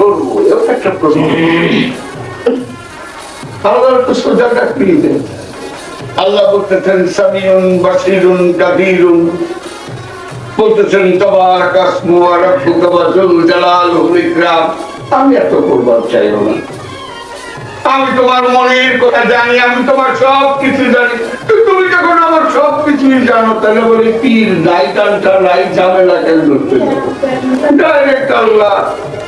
ধরবো এও একটা প্রশ্ন। আল্লাহ তো সোজা দেন আল্লাহ বলতেছেন, সামিউন, বাসিরুন কাদিরুন বলতেছেন তোমার কাসমু আর রব্বুকা ওয়া জালাল ইকরাম। আমি এত করবার চাইও না। আমি তোমার মনের কথা জানি, আমি তোমার সব কিছু জানি তুমি যখন আমার সব কিছুই জানো, তাহলে বলে, পীর, নাই টানটা, নাই ঝামেলা কেন ধরতে ডাইরেক্ট আল্লাহ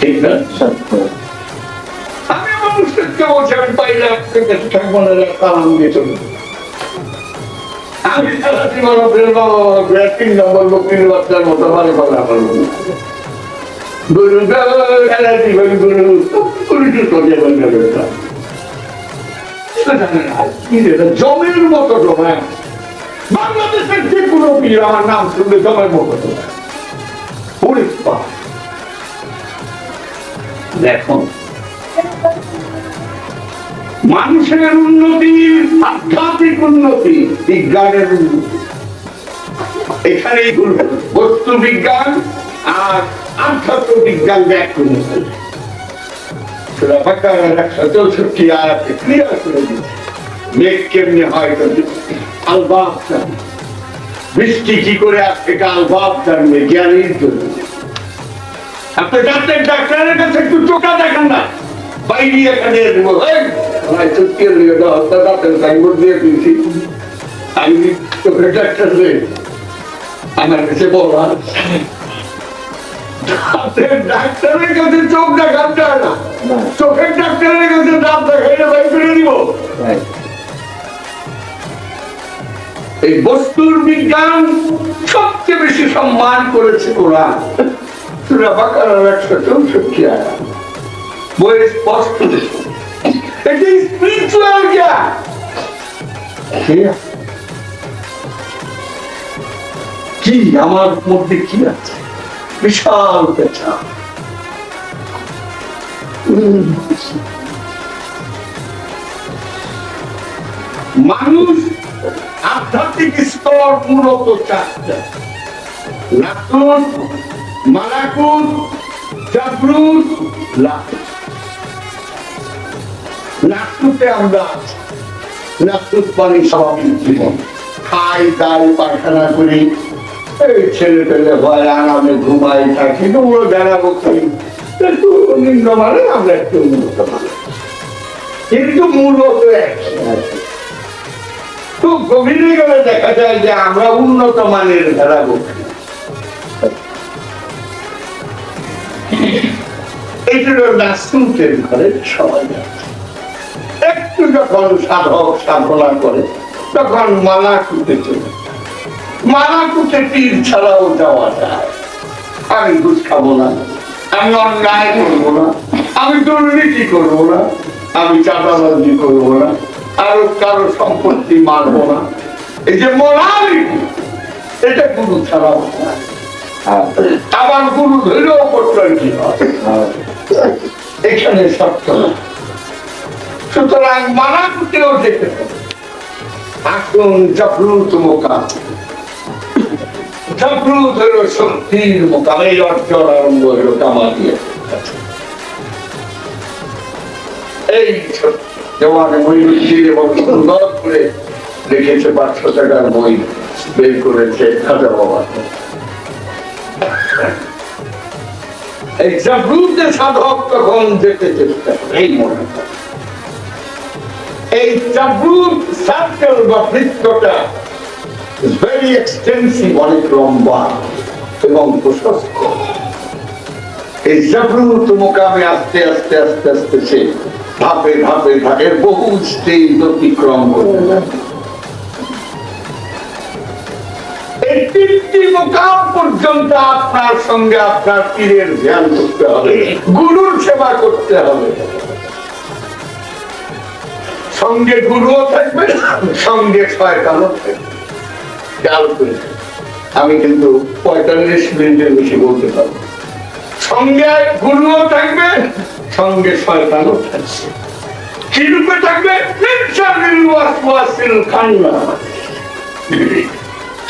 ঠিক না আমি মানুষকে বলছি আমি পাইলে আপনাকে বেঁচে থাকব না কারণ দিয়ে চলবো আমি সারাটি মানুষের তিন নম্বর লোকের বাচ্চার মতো ভালো জমের মতো জমা। বাংলাদেশের যে কোনো পীর আমার নাম শুনলে জমের মতো জমা। দেখুন মানুষের উন্নতি, আধ্যাত্মিক উন্নতি, বিজ্ঞানের এখানে বস্তু বিজ্ঞান আর আধ্যাত্ম বিজ্ঞান আলবাব বৃষ্টি কি করে আসছে এটা আলবাব জানবে, জ্ঞানীর জন্য। আপনি ডাক্তার ডাক্তারের কাছে একটু চোখা দেখান না। বাইরে এখানে দেবো। হত্যা ডাক্তার সাইনবোর্ড দিয়ে দিয়েছি। আমি চোখের ডাক্তার আমার কাছে বলা ডাক্তারের কাছে চোখ দেখান না। চোখের ডাক্তারের কাছে দাঁত দেখাইলে ভাই ফিরে দিব। এই বস্তুর বিজ্ঞান সবচেয়ে বেশি সম্মান করেছে কোরআন। সুরা বাকারার একশো চৌষট্টি আয়া। বইয়ে স্পষ্ট দেখুন। এটি স্পিরিচুয়াল জ্ঞান? কি? আমার মধ্যে কি আছে? বিশাল পেছা মানুষ আধ্যাত্মিক স্তর মূলত চারটা। নাকুত মালাকুত জাবরুত নাকুতে আমরা। নাকুত মানে স্বাভাবিক জীবন খাই, দাই, পায়খানা করি। এই ছেলে পেলে ভয় আরামে ঘুমাই থাকি ওগুলো জানাব কি? একটু নিম্ন মানে আমরা একটু উন্নত মানে কিন্তু মূলত খুব গভীরে গেলে দেখা যায় যে আমরা উন্নত মানের ভেড়া বকরি এই জন্য নাস্তুতের ঘরে সবাই একটু যখন সাধক সাধনা করে, তখন মালা কুটে চলে মালা কুটে তীর ছাড়াও যাওয়া যায়। আমি ঘুষ খাব না, আমি অন্যায় করব না, আমি দুর্নীতি করব না, আমি চাঁদাবাজি করব না আর কারও সম্পত্তি মারবো না। এই যে মোরালিটি এটা গুরু ছাড়া হয়। না। আবার গুরু ধরেও করতে কি এখানে সত্য না। সুতরাং মানা করতেও যেতে আসুন জাগ্রত মোকাম জাগ্রত হলো শক্তির মোকাম এই অর্জন আরম্ভ হলো কামা দিয়ে এই যেমন ময়ূরী এবং সুন্দর করে লিখেছে পাঁচশো টাকার বই বের করেছে খাজা বাবা। এই জাগ্রুতে সাধক তখন যেতে চেষ্টা এই মনে এই জাগ্রুত সার্কেল বা বৃত্তটা ভেরি এক্সটেন্সিভ অনেক লম্বা এবং প্রশস্ত। এই জাগ্রত মোকামে আস্তে আস্তে আস্তে আস্তে সে ধাপে ধাপে ধাপে বহু স্টেজ অতিক্রম করে এই তিন তিনটি পর্যন্ত আপনার সঙ্গে আপনার পীরের ধ্যান করতে হবে। গুরুর সেবা করতে হবে। সঙ্গে গুরুও থাকবে, সঙ্গে শয়তানও থাকবে। আমি কিন্তু পঁয়তাল্লিশ মিনিটের বেশি বলতে পারব সঙ্গে গুরুও থাকবে, সঙ্গে শয়তানও থাকবে। কি রূপে থাকবে খান্নাস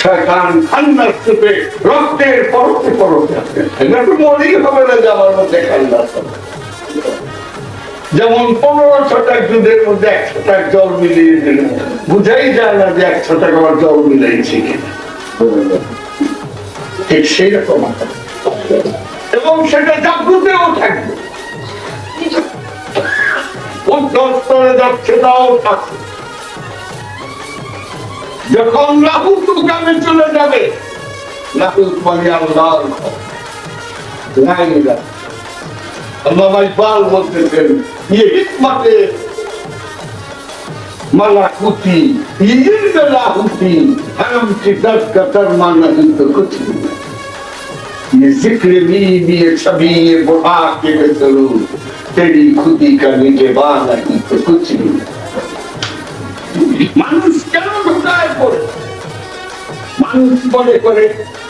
শয়তান খান্নাস রূপে রক্তের পরতে পরতে হবে না মধ্যে খান্নাস যেমন মধ্যে জল মিলিয়ে দিল, বুঝাই যায় না যে একশো টাকা জল মিলাইছি ঠিক সেই রকম এবং সেটা জাগ্রতেও থাকবে। উত্তরে যাচ্ছে, তাও থাকবে। যখন লাহুত গ্রামে চলে যাবে লাহুত মানে আল্লাহর ঘর। লা ইলাহা আল্লাহ ইকবাল বলতেছেন ये हिकमत मलाकुती ये इल्म लाहुती हरम की दर्द का तरमा नहीं तो कुछ नहीं ये जिक्र भी भी ये सभी ये बुढ़ा के जरूर तेरी खुदी का निकेबा नहीं तो कुछ नहीं মানুষ কেন ঢোকায় পড়ে মানুষ মনে করে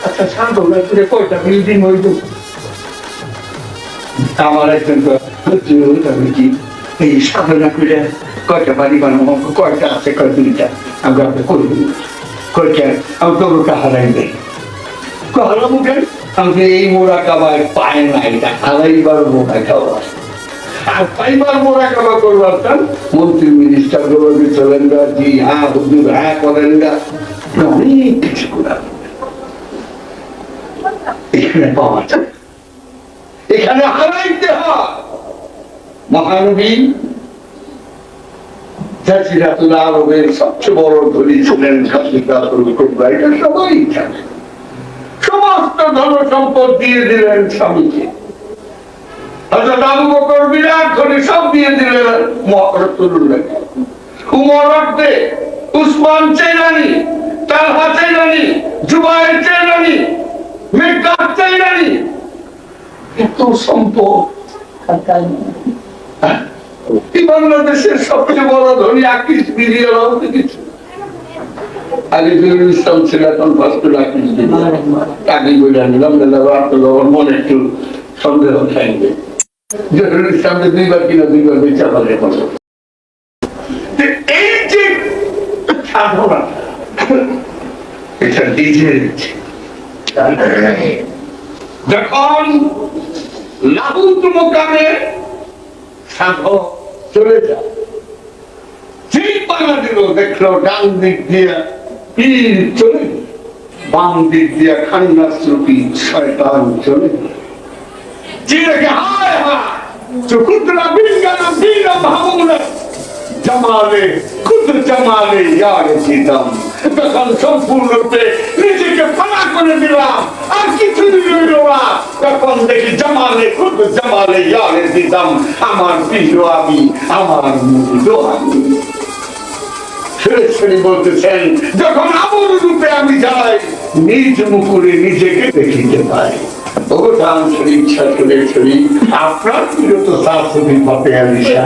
আচ্ছা সাধনা করে কয়টা বিল্ডিং হইল আমার একজন আমি কি, এই সাধনা করে কয়টা বাড়ি বানাবো, কয়টা আছে, কয় দুইটা, আমরা আপনি করি কয়টা আমি হারাই দেই হারাবো কেন আমি এই মোড়া কাবায় পায় না এটা হারাইবার মোড়া আর পাইবার মোড়া কাবা করবার মন্ত্রী মিনিস্টারগুলো চলেন জি হ্যাঁ হুজুর হ্যাঁ করেন সবচেয়ে বড় ধনী ছিলেন সমস্ত ধন সম্পদ দিয়ে দিলেন স্বামীকে হযরত আবু বকর বিরাট ধনী সব দিয়ে দিলেন মহরতুল্লাহ উমর অর্ধে উসমান চেনানি তালহা চেনানি জুবাইর চেনানি মেকদাদ চেনানি এত সম্পদ। হ্যাঁ? সবচেয়ে বড় ধনী কিছু। জরুল ইসলাম ছিল, এখন ভাস্কর আকিস আগে বলে নিলাম আপনার মনে একটু সন্দেহ থাকবে। জরুল ইসলামকে দুইবার কিনা দুইবার বিচার হবে এই যে সাধনা এটা। যখন লাহুত মোকামে সাধক চলে যায় যেই পালা দিল দেখল, ডান দিক দিয়ে পীর চলে। বাম দিক দিয়ে খান্নাস রূপী শয়তান চলে গেল। চিরকে হায় হায় চকুদ্রা বিজ্ঞান বীর ভাবনা জামালে খুদ জামালে, ইয়ারে জিতাম। তখন সম্পূর্ণরূপে নিজেকে ফানা করে দিলাম, আর কিছু রইল না। তখন দেখি জামালে খুদ জামালে, ইয়ারে জিতাম। আমার প্রিয় আমি, আমার আমি। সরাসরি বলতেছেন, যখন আমর রূপে আমি যাই, নিজ মুকুরে নিজেকে দেখিতে পাই। ভগবান শরীর ইচ্ছা আপনার বিরত শাশুড়ি ফতে আলিশা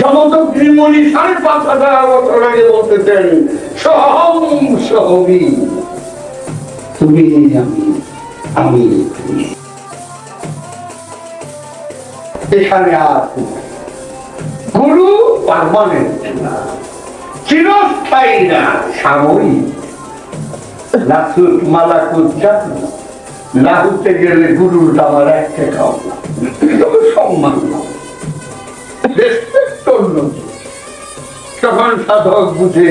জমদগ্নিমণি সাড়ে পাঁচ হাজার বছর আগে বলতেছেন তুমি আমি আমি যেখানে আছে গুরু পারমানেন্ট না, চিরস্থায়ী না, সাময়িক লাসুত মালাকুত গেলে গুরুর আমার এক টাকাও না। সম্মান না। অন্য। তখন সাধক বুঝে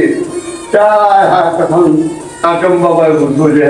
তখন আচম বাবা বুঝে